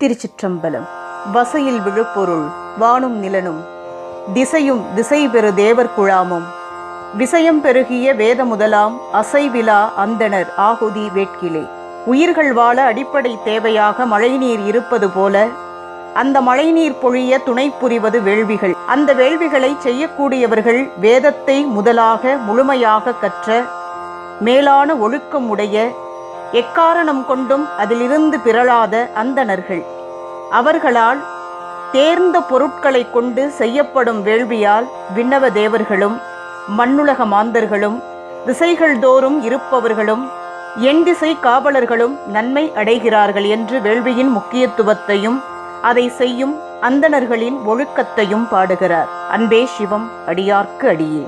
திருச்சிற்றம்பலம். வசையில் விழுப்பொருள் வானும் நிலனும் திசையும் திசை பெறு தேவர் குழாமும். விசயம் பெருகிய வேத முதலாம் அசைவிலா அந்தணர் ஆகுதி வேட்கிலே. உயிர்கள் வாழ அடிப்படை தேவையாக மழைநீர் இருப்பது போல அந்த மழைநீர் பொழிய துணை புரிவது வேள்விகள். அந்த வேள்விகளை செய்யக்கூடியவர்கள் வேதத்தை முதலாக முழுமையாக கற்ற மேலான ஒழுக்கம் உடைய எக்காரணம் கொண்டும் அதிலிருந்து பிறழாத அந்தணர்கள். அவர்களால் தேர்ந்த பொருட்களை கொண்டு செய்யப்படும் வேள்வியால் விண்ணவ தேவர்களும் மண்ணுலக மாந்தர்களும் திசைகள் தோறும் இருப்பவர்களும் எண் திசை காவலர்களும் நன்மை அடைகிறார்கள் என்று வேள்வியின் முக்கியத்துவத்தையும் அதை செய்யும் அந்தணர்களின் ஒழுக்கத்தையும் பாடுகிறார். அன்பே சிவம் அடியார்க்கு அடியே.